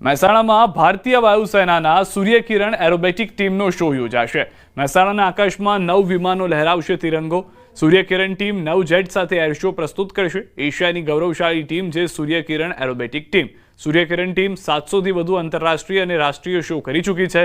મહેસાણામાં ભારતીય વાયુસેનાના સૂર્યકિરણ એરોબેટિક ટીમનો શો યોજાશે. મહેસાણાના આકાશમાં નવ વિમાનો લહેરાવશે તિરંગો. સૂર્યકિરણ ટીમ નવ જેટ સાથે એર શો પ્રસ્તુત કરશે. એશિયાની ગૌરવશાળી ટીમ છે Suryakiran aerobatic team. Suryakiran team સાતસોથી વધુ આંતરરાષ્ટ્રીય અને રાષ્ટ્રીય શો કરી ચૂકી છે.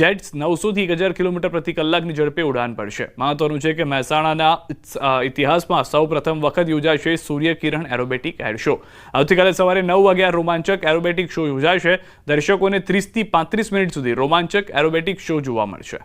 જેટ્સ નવસોથી એક હજાર કિલોમીટર પ્રતિ કલાકની ઝડપે ઉડાન પડશે મહત્વનું છે કે મહેસાણાના ઇતિહાસમાં સૌ પ્રથમ વખત યોજાશે સૂર્યકિરણ એરોબેટિક એર શો આવતીકાલે સવારે નવ વાગ્યા રોમાંચક એરોબેટિક શો યોજાશે. દર્શકોને ત્રીસથી પાંત્રીસ મિનિટ સુધી રોમાંચક એરોબેટિક શો જોવા મળશે.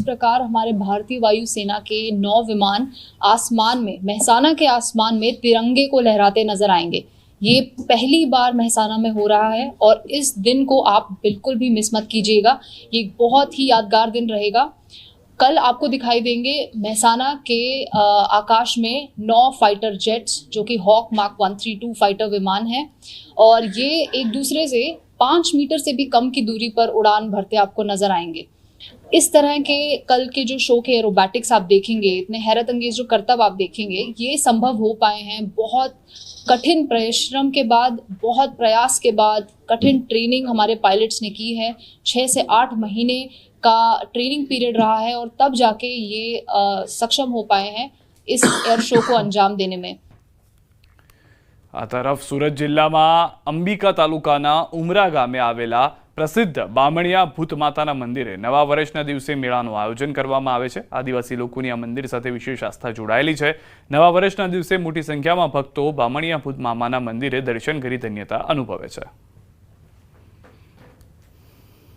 प्रकार हमारे भारतीय वायुसेना के नौ विमान आसमान में, महसाना के आसमान में तिरंगे को लहराते नज़र आएँगे। ये पहली बार महसाना में हो रहा है और इस दिन को आप बिल्कुल भी मिस मत कीजिएगा। ये बहुत ही यादगार दिन रहेगा। कल आपको दिखाई देंगे महसाना के आकाश में नौ फाइटर जेट्स जो कि Hawk mark one three two fighter विमान हैं। और ये एक दूसरे से पाँच मीटर से भी कम की दूरी पर उड़ान भरते आपको नज़र आएँगे। इस तरह के कल के जो शो के एरोबैटिक्स आप देखेंगे इतने हैरत अंगेज जो करतब आप देखेंगे ये संभव हो पाए हैं बहुत कठिन परिश्रम के बाद बहुत प्रयास के बाद कठिन ट्रेनिंग हमारे पायलट्स ने की है छः से आठ महीने का ट्रेनिंग पीरियड रहा है और तब जाके ये अ, सक्षम हो पाए हैं इस एयर शो को अंजाम देने में આ તરફ સુરત જિલ્લામાં અંબિકા તાલુકાના ઉમરા ગામે આવેલા પ્રસિદ્ધ બામણિયા ભૂત માતાના મંદિરે નવા વર્ષના દિવસે મેળાનું આયોજન કરવામાં આવે છે. આદિવાસી લોકોની આ મંદિર સાથે વિશેષ આસ્થા જોડાયેલી છે. નવા વર્ષના દિવસે મોટી સંખ્યામાં ભક્તો બામણિયા ભૂત મામાના મંદિરે દર્શન કરી ધન્યતા અનુભવે છે.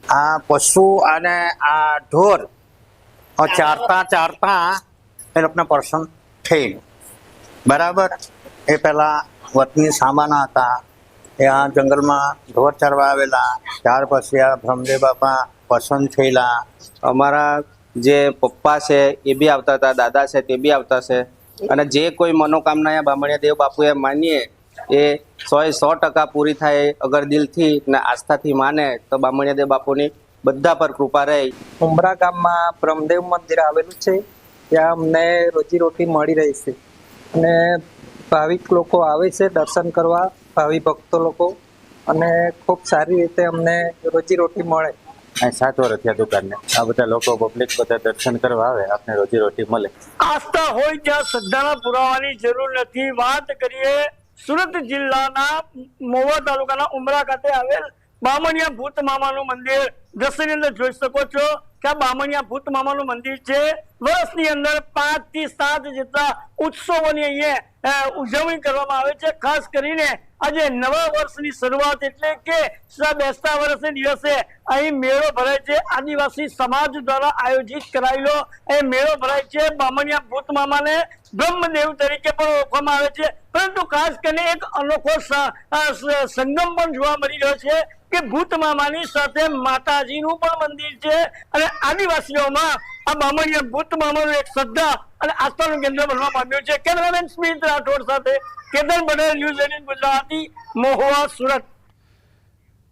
આ પશુ અને આ ઢોર ચારતા ચારતા એ લોકોને પર્સન થઈ બરાબર? એ પેલા વતની સામાના હતા. આ જંગલમાં ઢોર ચરવા આવેલા, ત્યાર પછી આ બ્રહ્મદેવ બાપા પસંદ થયેલા. અમારા જે પપ્પા છે, એ બી આવતા હતા, દાદા છે, તે બી આવતા છે. અને જે કોઈ મનોકામના બામણિયા દેવ બાપુએ માનીએ, એ સો એ સો ટકા પૂરી થાય અગર દિલથી ને આસ્થાથી માને, તો બામણિયા દેવ બાપુની બધા પર કૃપા રહે. ઉમરા ગામમાં બ્રહ્મદેવ મંદિર આવેલું છે, ત્યાં અમને રોજીરોટી મળી રહી છે. અને ભાવિક લોકો આવે છે દર્શન કરવા ભાવિ ભક્તો લોકો અને ખૂબ સારી રીતે અમને રોજીરોટી મળે. અહીં સાત વર્ષ થયા દુકાનને. આ બધા લોકો પબ્લિક બધા દર્શન કરવા આવે આપને રોજી રોટી મળે. આસ્થા હોય ત્યાં શ્રદ્ધાના પુરાવાની જરૂર નથી. વાત કરીએ સુરત જિલ્લાના મોવા તાલુકાના ઉમરા ખાતે આવેલ બામણિયા ભૂત મામાનું મંદિર. દ્રશ્યની અંદર જોઈ શકો છો કે આ બામણિયા ભૂત મામાનું મંદિર છે. વર્ષની અંદર પાંચથી સાત જેટલા ઉત્સવોની અહીંયા ઉજવણી કરવામાં આવે છે. ખાસ કરીને આજે નવા વર્ષની શરૂઆત એટલે કે બેસતા વર્ષે દિવસે અહીં મેળો ભરાય છે. આદિવાસી સમાજ દ્વારા આયોજિત કરાયેલો એ મેળો ભરાય છે. બામણિયા ભૂત મામાને બ્રહ્મદેવ તરીકે પણ ઓળખવામાં આવે છે. પરંતુ ખાસ કરીને એક અનોખો સંગમ પણ જોવા મળી રહ્યો છે. કે ભૂત મામાની સાથે માતાજીનું પણ મંદિર છે અને આદિવાસીઓમાં આ બામણીએ ભૂત મામાનું એક શ્રદ્ધા અને આસ્થાનું કેન્દ્ર બનવા પામ્યું છે. કેમેરામેન સ્મિત રાઠોડ સાથે કેતન પટેલ ન્યૂઝ એટીન ગુજરાતી, મહુવા સુરત.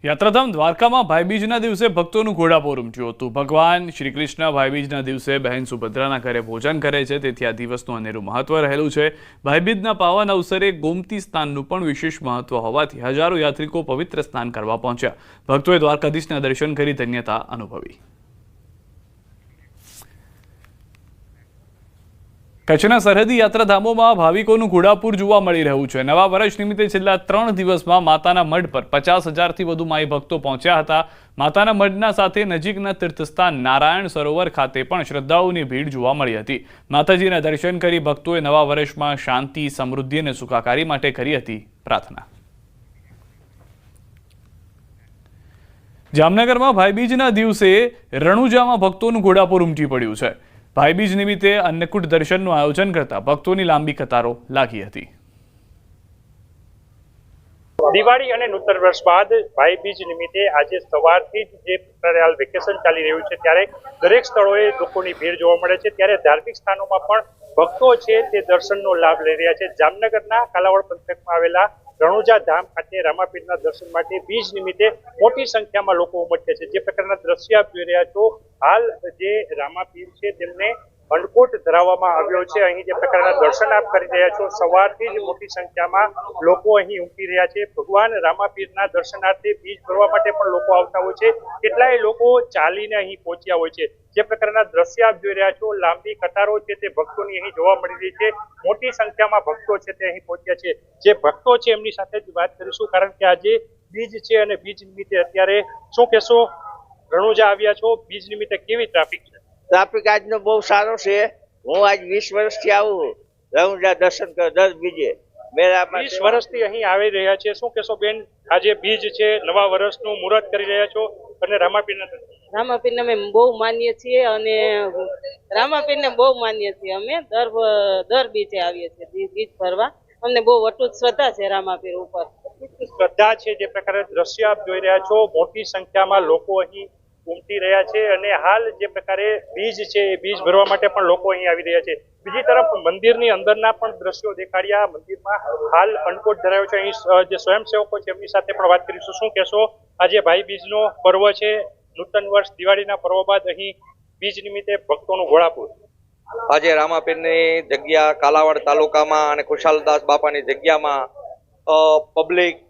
યાત્રાધામ દ્વારકામાં ભાઈબીજના દિવસે ભક્તોનું ઘોડાપોર ઉમટ્યું હતું. ભગવાન શ્રી કૃષ્ણ ભાઈબીજના દિવસે બહેન સુભદ્રાના ઘરે ભોજન કરે છે, તેથી આ દિવસનું અનેરું મહત્વ રહેલું છે. ભાઈબીજના પાવન અવસરે ગોમતી સ્નાનનું પણ વિશેષ મહત્વ હોવાથી હજારો યાત્રિકો પવિત્ર સ્નાન કરવા પહોંચ્યા. ભક્તોએ દ્વારકાધીશના દર્શન કરી ધન્યતા અનુભવી. કચ્છના સરહદી યાત્રાધામોમાં ભાવિકોનું ઘોડાપુર જોવા મળી રહ્યું છે. નવા વર્ષ નિમિત્તે છેલ્લા ત્રણ દિવસમાં માતાના મઢ પર પચાસ હજારથી વધુ માઈ ભક્તો પહોંચ્યા હતા. માતાના મઢના સાથે નજીકના તીર્થસ્થાન નારાયણ સરોવર ખાતે પણ શ્રદ્ધાળુઓની ભીડ જોવા મળી હતી. માતાજીના દર્શન કરી ભક્તોએ નવા વર્ષમાં શાંતિ, સમૃદ્ધિ અને સુખાકારી માટે કરી હતી પ્રાર્થના. જામનગરમાં ભાઈબીજના દિવસે રણુજામાં ભક્તોનું ઘોડાપુર ઉમટી પડ્યું છે. ભાઈબીજ નિમિત્તે અન્નકૂટ દર્શનનું આયોજન કરતા ભક્તોની લાંબી કતારો લાગી હતી. દિવાળી અને નૂતન વર્ષ બાદ ભાઈ બીજ નિમિત્તે આજે સવારથી જ જે હાલ વેકેશન ચાલી રહ્યું છે, ત્યારે દરેક સ્થળોએ લોકોની ભીડ જોવા મળે છે. ત્યારે ધાર્મિક સ્થાનોમાં પણ ભક્તો છે તે દર્શનનો લાભ લઈ રહ્યા છે. જામનગરના કાલાવડ પંથકમાં આવેલા રણુજા ધામ ખાતે રામાપીરના દર્શન માટે બીજ નિમિત્તે મોટી સંખ્યામાં લોકો ઉમટ્યા છે. જે પ્રકારના દ્રશ્ય આપ જોઈ રહ્યા છો, હાલ જે રામાપીર છે, તેમને અંડકોટ ધરાવવામાં આવ્યો છે. અહીં જે પ્રકારના દર્શન આપ કરી રહ્યા છો, સવારથી જ મોટી સંખ્યામાં લોકો અહીં ઉમટી રહ્યા છે. ભગવાન રામાપીરના દર્શનાર્થે બીજ ભરવા માટે પણ લોકો આવતા હોય છે. કેટલાય લોકો ચાલીને અહીં પહોંચ્યા હોય છે. જે પ્રકારના દ્રશ્ય આપ જોઈ રહ્યા છો, લાંબી કતારો છે તે ભક્તોની અહીં જોવા મળી રહી છે. મોટી સંખ્યામાં ભક્તો છે તે અહીં પહોંચ્યા છે. જે ભક્તો છે એમની સાથે જ વાત કરીશું, કારણ કે આજે બીજ છે અને બીજ નિમિત્તે અત્યારે શું કહેશો? રણુજા આવ્યા છો. બીજ નિમિત્તે કેવી ટ્રાફિક છે? ટ્રાફિક આજનો બહુ સારો છે. હું આજ વીસ વર્ષથી આવું રણુજા દર્શન કરો દર બીજે. મેળામાં વીસ વર્ષથી અહીં આવી રહ્યા છે. શું કહેશો બેન? આજે બીજ છે નવા વર્ષનું મુહૂર્ત કરી રહ્યા છો અને રામાપીરના. રામાપીરને અમે બહુ માનીએ છીએ અને રામાપીરને બહુ માનીએ છીએ અમે. દર દર બીજે આવીએ છીએ બીજ ફરવા અમને બહુ અટૂટ શ્રદ્ધા છે રામાપીર ઉપર. શ્રદ્ધા છે જે પ્રકારે દ્રશ્ય આપ જોઈ રહ્યા છો. મોટી સંખ્યામાં લોકો અહીં ઉમટી રહ્યા છે અને હાલ જે પ્રકારે બીજ છે, એ બીજ ભરવા માટે પણ લોકો અહીં આવી રહ્યા છે. બીજી તરફ મંદિરની અંદરના પણ દ્રશ્યો દેખાડ્યા. મંદિરમાં હાલ અન્નકૂટ ધરાયો છે. અહીં જે સ્વયંસેવકો છે, એમની સાથે પણ વાત કરીશું. શું કહેશો? આજે ભાઈ બીજનો પર્વ છે. નૂતન વર્ષ દિવાળીના પર્વ બાદ અહીં બીજ નિમિત્તે ભક્તોનું ઘોડાપુર. આજે રામાપીરની જગ્યા કાલાવાડ તાલુકામાં અને ખુશાલદાસ બાપાની જગ્યામાં પબ્લિક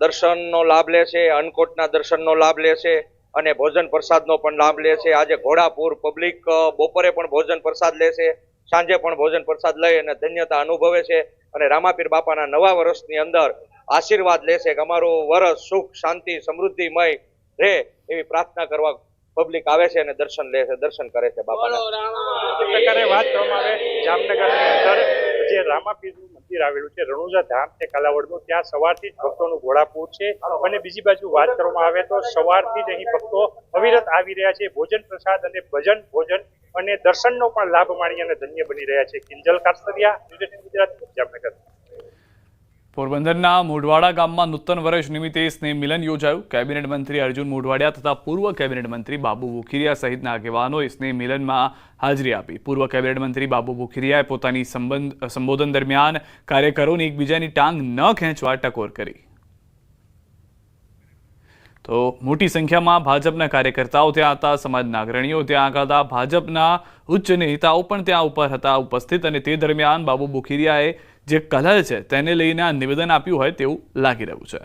દર્શનનો લાભ લે છે, અન્નકોટના દર્શનનો લાભ લે છે. અને ભોજન પ્રસાદનો પણ લાભ લે છે. આજે ઘોડાપુર પબ્લિક બપોરે પણ ભોજન પ્રસાદ લે છે. સાંજે પણ ભોજન પ્રસાદ લઈ અને ધન્યતા અનુભવે છે અને રામાપીર બાપાના નવા વર્ષની અંદર આશીર્વાદ લે છે કે અમારું વરસ સુખ શાંતિ સમૃદ્ધિમય રહે એવી પ્રાર્થના કરવા પબ્લિક આવે છે અને દર્શન લે છે દર્શન કરે છે બાપાના. પ્રકારે વાત કરવામાં આવે જામનગરની અંદર જે રામાપીરનું મંદિર આવેલું છે, રણુજા ધામ છે, કાલાવડનું. ત્યાં સવારથી જ ભક્તોનું ઘોડાપુર છે. અને બીજી બાજુ વાત કરવામાં આવે તો સવારથી જ અહીં ભક્તો અવિરત આવી રહ્યા છે. ભોજન પ્રસાદ અને ભજન, ભોજન અને દર્શનનો પણ લાભ માણી અને ધન્ય બની રહ્યા છે. કિંજલ કાસ્તરિયા ગુજરાત, જામનગર. પોરબંદરના મોઢવાડા ગામમાં નૂતન વર્ષ નિમિત્તે સ્નેહ મિલન યોજાયું. કેબિનેટ મંત્રી અર્જુન મોઢવાડિયા તથા પૂર્વ કેબિનેટ મંત્રી બાબુ બુખીરિયા સહિતના આગેવાનોએ સ્નેહ મિલનમાં હાજરી આપી. પૂર્વ કેબિનેટ મંત્રી બાબુ બુખીરિયાએ પોતાની સંબંધ, સંબોધન દરમિયાન કાર્યકરોને એકબીજાની ટાંગ ન ખેંચવા ટકોર કરી. તો મોટી સંખ્યામાં ભાજપના કાર્યકર્તાઓ ત્યાં હતા સમાજના અગ્રણીઓ ત્યાં હતા, ભાજપના ઉચ્ચ નેતાઓ પણ ત્યાં ઉપર હતા, ઉપસ્થિત અને તે દરમિયાન બાબુ બુખીરિયાએ જે કલહ છે તેને લઈને આ નિવેદન આપ્યું હોય તેવું લાગી રહ્યું છે.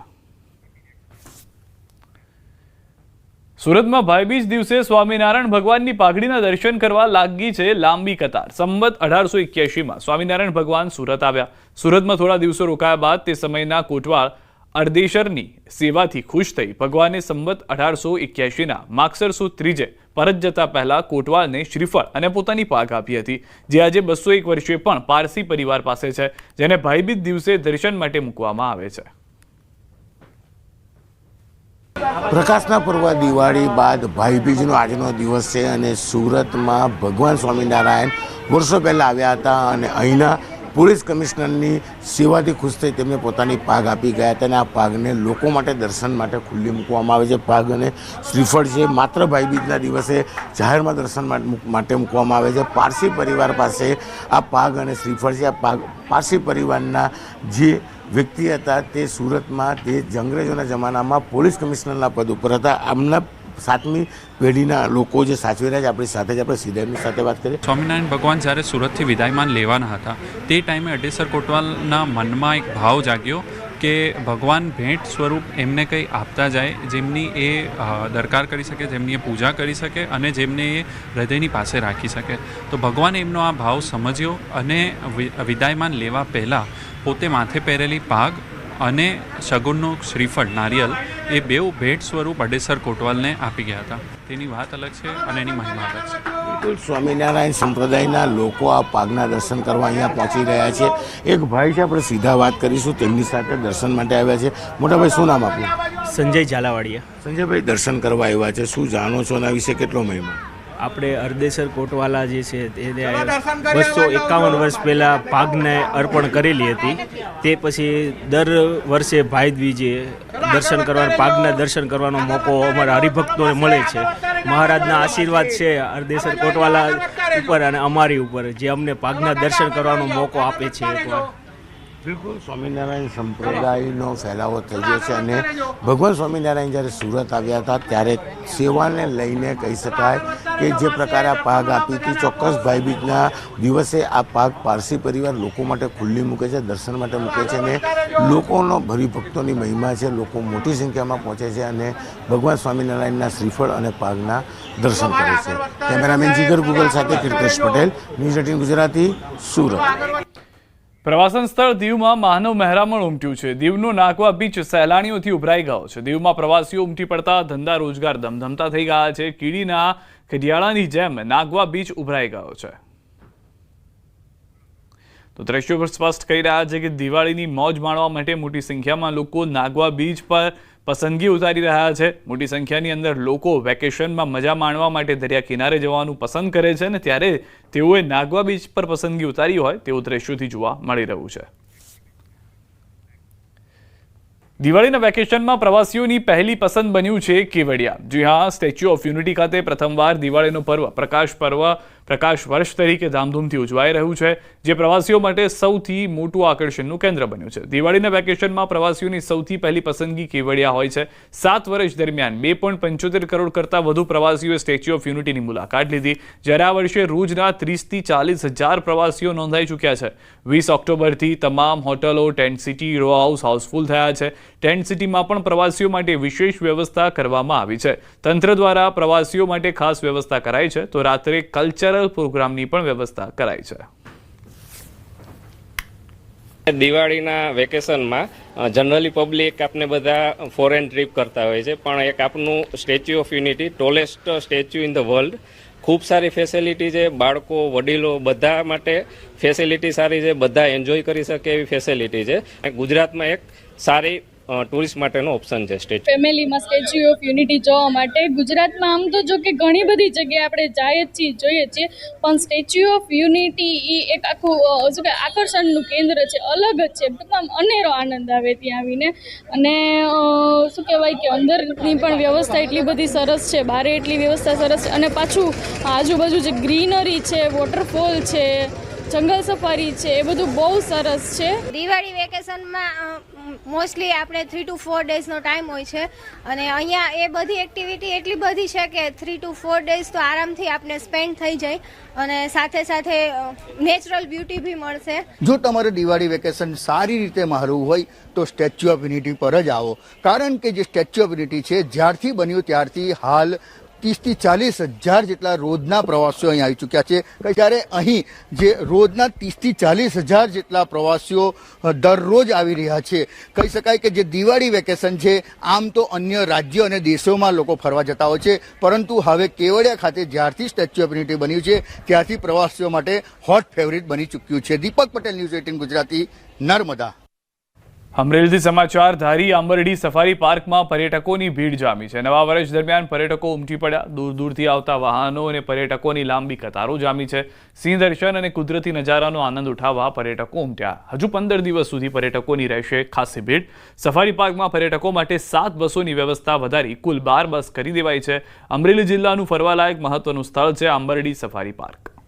સુરતમાં ભાઈબીજ દિવસે સ્વામિનારાયણ ભગવાનની પાઘડીના દર્શન કરવા લાગી છે લાંબી કતાર. સંવત અઢારસો એક્યાસીમાં સ્વામિનારાયણ ભગવાન સુરત આવ્યા. સુરતમાં થોડા દિવસો રોકાયા બાદ તે સમયના કોટવાળ અર્દેશરની સેવાથી ખુશ થઈ ભગવાને સંવત અઢારસો એક્યાસીના માગસર સુદ ત્રીજે પરત જતા પહેલા કોટવાલને શ્રીફળ અને પોતાની પાઘ આપી હતી, જે આજે બસો એક વર્ષે પણ પારસી પરિવાર પાસે છે, જેને ભાઈબીજ દિવસે દર્શન માટે મૂકવામાં આવે છે. પ્રકાશના પર્વ દિવાળી બાદ ભાઈબીજનો આજનો દિવસ છે અને સુરતમાં ભગવાન સ્વામિનારાયણ વર્ષો પહેલાં આવ્યા હતા અને અહીંના પોલીસ કમિશનરની સેવાથી ખુશ થઈ તેમને પોતાની પાગ આપી ગયા હતા અને આ પાગને લોકો માટે, દર્શન માટે ખુલ્લી મૂકવામાં આવે છે. પાગ અને શ્રીફળ છે. માત્ર ભાઈબીજના દિવસે જાહેરમાં દર્શન માટે માટે મૂકવામાં આવે છે. પારસી પરિવાર પાસે આ પાગ અને શ્રીફળ છે. આ પાગ, પારસી પરિવારના જે વ્યક્તિ હતા તે સુરતમાં, તે અંગ્રેજોના જમાનામાં પોલીસ કમિશનરના પદ ઉપર હતા. આમના સાતમી પેઢીના લોકો જે સાચવી રહ્યા છે, આપણી સાથે જ આપણે સીધા સાથે વાત કરીએ. સ્વામિનારાયણ ભગવાન જ્યારે સુરતથી વિદાયમાન લેવાના હતા, તે ટાઈમે અડેસર કોટવાલના મનમાં એક ભાવ જાગ્યો કે ભગવાન ભેટ સ્વરૂપ એમને કંઈ આપતા જાય, જેમની એ દરકાર કરી શકે, જેમની એ પૂજા કરી શકે અને જેમને એ હૃદયની પાસે રાખી શકે. તો ભગવાને એમનો આ ભાવ સમજ્યો અને વિદાયમાન લેવા પહેલાં પોતે માથે પહેરેલી પાગ અને સગુણનું શ્રીફળ નારિયેલ એ બેઉ ભેટ સ્વરૂપ અડેસર કોટવાલને આપી ગયા હતા. તેની વાત અલગ છે અને એની મહિમા અલગ છે. બિલકુલ સ્વામિનારાયણ સંપ્રદાયના લોકો આ પાગના દર્શન કરવા અહીંયા પહોંચી રહ્યા છે. એક ભાઈ છે આપણે સીધા વાત કરીશું તેમની સાથે દર્શન માટે આવ્યા છે. મોટાભાઈ શું નામ આપણું સંજય ઝાલાવાડિયા. સંજયભાઈ દર્શન કરવા આવ્યા છે. શું જાણો છો એના વિશે કેટલો મહિમા? આપણે અર્ધેસર કોટવાલા જે છે તેને બસો એકાવન વર્ષ પહેલાં ભાગને અર્પણ કરેલી હતી. તે પછી દર વર્ષે ભાઈ દર્શન કરવાનો ભાગના દર્શન કરવાનો મોકો અમારા હરિભક્તોને મળે છે. મહારાજના આશીર્વાદ છે અર્ધેસર કોટવાલા ઉપર અને અમારી ઉપર જે અમને ભાગના દર્શન કરવાનો મોકો આપે છે એકવાર. બિલકુલ, સ્વામિનારાયણ સંપ્રદાયનો ફેલાવો થઈ ગયો છે અને ભગવાન સ્વામિનારાયણ જ્યારે સુરત આવ્યા હતા, ત્યારે સેવાને લઈને કહી શકાય કે જે પ્રકારે આ પાગ આપી હતી, ચોક્કસ ભાઈબીજના દિવસે આ પાગ પારસી પરિવાર લોકો માટે ખુલ્લી મૂકે છે, દર્શન માટે મૂકે છે અને લોકોનો ભક્તોની મહિમા છે, લોકો મોટી સંખ્યામાં પહોંચે છે અને ભગવાન સ્વામિનારાયણના શ્રીફળ અને પાગના દર્શન કરે છે. કેમેરામેન જીગર ગુગલ સાથે કીર્તેશ પટેલ, ન્યૂઝ એટીન ગુજરાતી, સુરત. પ્રવાસન સ્થળ દીવમાં માનવ મહેરામણ ઉમટ્યું છે. દીવનો નાગવા બીચ સહેલાણીઓથી ઉભરાઈ ગયો છે. દીવમાં પ્રવાસીઓ ઉમટી પડતા ધંધા રોજગાર ધમધમતા થઈ ગયા છે. કીડીના ખડિયાળાની જેમ નાગવા બીચ ઉભરાઈ ગયો છે. તો દ્રશ્યો પર સ્પષ્ટ કહી રહ્યા છે કે દિવાળીની મોજ માણવા માટે મોટી સંખ્યામાં લોકો નાગવા બીચ પર પસંદગી ઉતારી રહ્યા છે. મોટી સંખ્યાની અંદર લોકો વેકેશનમાં મજા માણવા માટે દરિયા કિનારે જવાનું પસંદ કરે છે અને ત્યારે તેઓએ નાગવા બીચ પર પસંદગી ઉતારી હોય તેવું દ્રશ્યોથી જોવા મળી રહ્યું છે. દિવાળીના વેકેશનમાં પ્રવાસીઓની પહેલી પસંદ બન્યું છે કેવડિયા. જી હા, સ્ટેચ્યુ ઓફ યુનિટી ખાતે પ્રથમવાર દિવાળીનો પર્વ, પ્રકાશ પર્વ પ્રકાશ વર્ષ તરીકે ધામધૂમથી ઉજવાઈ રહ્યું છે, જે પ્રવાસીઓ માટે સૌથી મોટું આકર્ષણનું કેન્દ્ર બન્યું છે. દિવાળીના વેકેશનમાં પ્રવાસીઓની સૌથી પહેલી પસંદગી કેવડિયા હોય છે. સાત વર્ષ દરમિયાન બે કરોડ કરતાં વધુ પ્રવાસીઓએ સ્ટેચ્યુ ઓફ યુનિટીની મુલાકાત લીધી. જ્યારે આ વર્ષે રોજના ત્રીસથી ચાલીસ હજાર પ્રવાસીઓ નોંધાઈ ચૂક્યા છે. વીસ ઓક્ટોબરથી તમામ હોટલો, tent city, row house housefull થયા છે. ટેન્ટ સિટીમાં પણ પ્રવાસીઓ માટે વિશેષ વ્યવસ્થા કરવામાં આવી છે. તંત્ર દ્વારા પ્રવાસીઓ માટે ખાસ વ્યવસ્થા કરાઈ છે. તો રાત્રે કલ્ચરલ પ્રોગ્રામની પણ વ્યવસ્થા કરાઈ છે. દિવાળીના વેકેશનમાં જનરલી પબ્લિક આપને બધા ફોરેન ટ્રીપ કરતા હોય છે, પણ એક આપનું Statue of Unity, tallest statue in the world, ખૂબ સારી ફેસિલિટી છે, બાળકો, વડીલો બધા માટે ફેસિલિટી સારી છે, બધા એન્જોય કરી શકે એવી ફેસિલિટી છે. ગુજરાતમાં એક સારી ટુરિસ્ટ માટેનો ઓપ્શન છે સ્ટેચ્યુ. ફેમિલીમાં સ્ટેચ્યુ ઓફ યુનિટી જોવા માટે ગુજરાતમાં આમ તો જો કે ઘણી બધી જગ્યાએ આપણે જાય જ છીએ, જોઈએ છીએ, પણ સ્ટેચ્યુ ઓફ યુનિટી એ એક આખું શું કે આકર્ષણનું કેન્દ્ર છે, અલગ જ છે ટૂંકમાં અનેરો આનંદ આવે ત્યાં આવીને. અને શું કહેવાય કે અંદરની પણ વ્યવસ્થા એટલી બધી સરસ છે, બારે એટલી વ્યવસ્થા સરસ છે, અને પાછું આજુબાજુ જે ગ્રીનરી છે, વોટરફોલ છે જંગલ સફારી છે એ બધું બહુ સરસ છે. દિવાળી વેકેશનમાં મોસ્ટલી આપણે થ્રી ટુ ફોર ડેઝનો ટાઈમ હોય છે. અને અહીંયા એ બધી એક્ટિવિટી એટલી બધી છે કે થ્રી ટુ ફોર ડેઝ તો આરામથી આપણે સ્પેન્ડ થઈ જાય. અને સાથે સાથે નેચરલ બ્યુટી બી મળશે. જો તમારે દિવાળી વેકેશન સારી રીતે મારવું હોય તો સ્ટેચ્યુ ઓફ યુનિટી પર જ આવો. કારણ કે જે સ્ટેચ્યુ ઓફ યુનિટી છે જ્યારથી બન્યું ત્યારથી હાલ ત્રીસથી ચાલીસ હજાર જેટલા રોજના પ્રવાસીઓ અહીં આવી ચૂક્યા છે. જ્યારે અહીં જે રોજના ત્રીસથી ચાલીસ હજાર જેટલા પ્રવાસીઓ દરરોજ આવી રહ્યા છે, કહી શકાય કે જે દિવાળી વેકેશન છે, આમ તો અન્ય રાજ્યો અને દેશોમાં લોકો ફરવા જતા હોય છે, પરંતુ હવે કેવડિયા ખાતે જ્યારથી સ્ટેચ્યુ ઓફ યુનિટી બન્યું છે, ત્યારથી પ્રવાસીઓ માટે હોટ ફેવરિટ બની ચૂક્યું છે. Deepak Patel news eighteen Gujarati, Narmada. અમરેલીથી સમાચાર ધારી આંબરડી સફારી પાર્કમાં પર્યટકોની ભીડ જામી છે. નવા વર્ષ દરમિયાન પર્યટકો ઉમટી પડ્યા. દૂર દૂરથી આવતા વાહનો અને પર્યટકોની લાંબી કતારો જામી છે. સિંહ દર્શન અને કુદરતી નજારાનો આનંદ ઉઠાવવા પર્યટકો ઉમટ્યા. હજુ પંદર દિવસ સુધી પર્યટકોની રહેશે ખાસી ભીડ. સફારી પાર્કમાં પર્યટકો માટે સાત બસોની વ્યવસ્થા વધારી કુલ બાર બસ કરી દેવાઈ છે. અમરેલી જિલ્લાનું ફરવાલાયક મહત્વનું સ્થળ છે આંબરડી સફારી પાર્ક.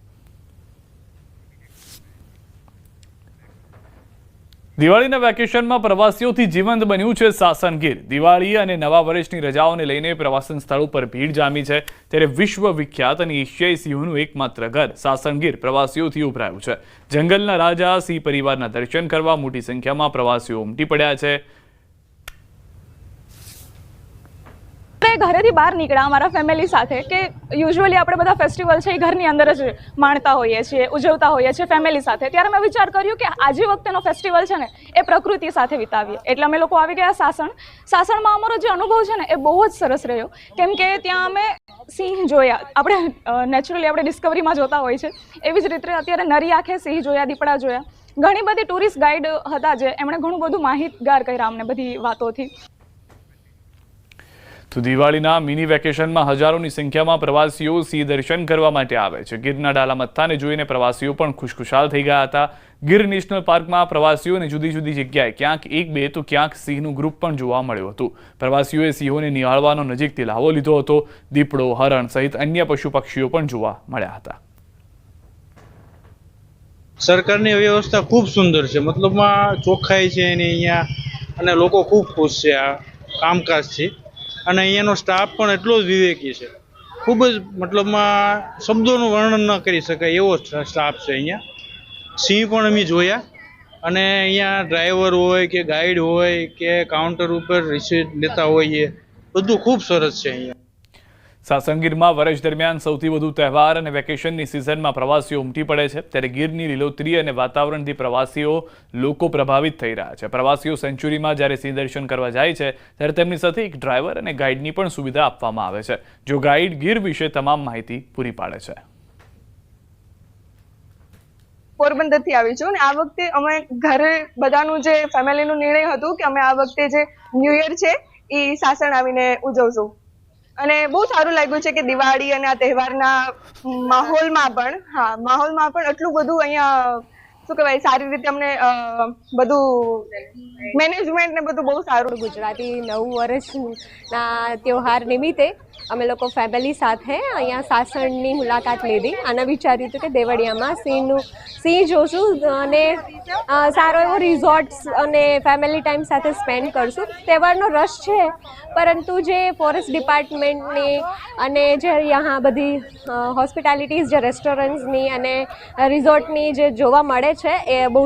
દિવાળીના વેકેશનમાં પ્રવાસીઓથી જીવંત બન્યું છે સાસણગીર દિવાળી અને નવા વર્ષની રજાઓને લઈને પ્રવાસન સ્થળો પર ભીડ જામી છે. ત્યારે વિશ્વ વિખ્યાત અને એશિયાઈ સિંહોનું એકમાત્ર ઘર સાસણગીર પ્રવાસીઓથી ઉભરાયું છે. જંગલના રાજા, સિંહ પરિવારના દર્શન કરવા મોટી સંખ્યામાં પ્રવાસીઓ ઉમટી પડ્યા છે. આપણે ઘરેથી બહાર નીકળ્યા અમારા ફેમિલી સાથે કે યુઝ્યુઅલી આપણે બધા ફેસ્ટિવલ છે એ ઘરની અંદર જ માણતા હોઈએ છીએ, ઉજવતા હોઈએ છીએ ફેમિલી સાથે. ત્યારે મેં વિચાર કર્યું કે આજે વખતેનો ફેસ્ટિવલ છે ને, એ પ્રકૃતિ સાથે વિતાવીએ. એટલે અમે લોકો આવી ગયા સાસણ. સાસણમાં અમારો જે અનુભવ છે ને, એ બહુ જ સરસ રહ્યો. કેમ કે ત્યાં અમે સિંહ જોયા. આપણે નેચરલી આપણે ડિસ્કવરીમાં જોતા હોય છે. એવી જ રીતે અત્યારે નરી આંખે સિંહ જોયા, દીપડા જોયા. ઘણી બધી ટુરિસ્ટ ગાઈડ હતા જે એમણે ઘણું બધું માહિતગાર કર્યા અમને બધી વાતોથી. તો દિવાળીના મિની વેકેશનમાં હજારોની સંખ્યામાં પ્રવાસીઓ સિંહ દર્શન કરવા માટે આવે છે. ગીરના ડાલા મથ્થાને જોઈને પ્રવાસીઓ પણ ખુશખુશાલ થઈ ગયા હતા. ગીર નેશનલ પાર્કમાં પ્રવાસીઓને જુદી જુદી જગ્યાએ ક્યાંક એક, બે તો ક્યાંક સિંહનું ગ્રુપ પણ જોવા મળ્યું હતું. પ્રવાસીઓએ સિંહોને નિહાળવાનો નજીકથી લાવો લીધો હતો. દીપડો, હરણ સહિત અન્ય પશુ પક્ષીઓ પણ જોવા મળ્યા હતા. સરકારની વ્યવસ્થા ખૂબ સુંદર છે. મતલબમાં ચોખ્ખાઈ છે એની અહીંયા અને લોકો ખૂબ ખુશ છે. આ કામકાજથી અને અહીંયાનો સ્ટાફ પણ એટલો જ વિવેકી છે. ખૂબ જ મતલબમાં શબ્દોનું વર્ણન ન કરી શકાય એવો સ્ટાફ છે અહીંયા. સિંહ પણ અમે જોયા. અને અહીંયા ડ્રાઈવર હોય કે ગાઈડ હોય કે કાઉન્ટર ઉપર રિસીટ લેતા હોઈએ, બધું ખૂબ સરસ છે અહીંયા. સાસણ વર્ષ દરમિયાન સૌથી વધુ તહેવાર અને વેકેશનની સિઝનમાં પ્રવાસીઓ ઉમટી પડે છે. ત્યારે ગીરની લીલોતરી અને વાતાવરણથી પ્રવાસીઓ લોકો પ્રભાવિત થઈ રહ્યા છે. પ્રવાસીઓ સેન્ચુરીમાં જ્યારે સિંહ દર્શન કરવા જાય છે, ત્યારે તેમની સાથે એક ડ્રાઈવર અને ગાઈડની પણ સુવિધા આપવામાં આવે છે, જો ગાઈડ ગીર વિશે તમામ માહિતી પૂરી પાડે છે. પોરબંદરથી આવી છું અને આ વખતે અમે ઘરે બધાનું જે ફેમિલીનું નિર્ણય હતું કે અમે આ વખતે જે ન્યૂ યર છે એ સાસણ આવીને ઉજવશું. અને બહુ સારું લાગ્યું છે કે દિવાળી અને આ તહેવારના માહોલમાં પણ, હા, માહોલમાં પણ એટલું બધું અહીંયા, શું કહેવાય, સારી રીતે અમને બધું મેનેજમેન્ટ ને બધું બહુ સારું ગુજરાતી નવું વર્ષના તહેવાર નિમિત્તે અમે લોકો ફેમિલી સાથે અહીંયા સાસણની મુલાકાત લીધી. અને વિચાર્યું હતું કે દેવળિયામાં સિંહનું સિંહ જોશું અને સારો એવો રિઝોર્ટ્સ અને ફેમિલી ટાઈમ સાથે સ્પેન્ડ કરશું. તહેવારનો રસ છે, પરંતુ જે ફોરેસ્ટ ડિપાર્ટમેન્ટની અને જે અહીંયા બધી હોસ્પિટાલિટીઝ જે રેસ્ટોરન્ટ્સની અને રિઝોર્ટની જે જોવા મળે છે, એ બહુ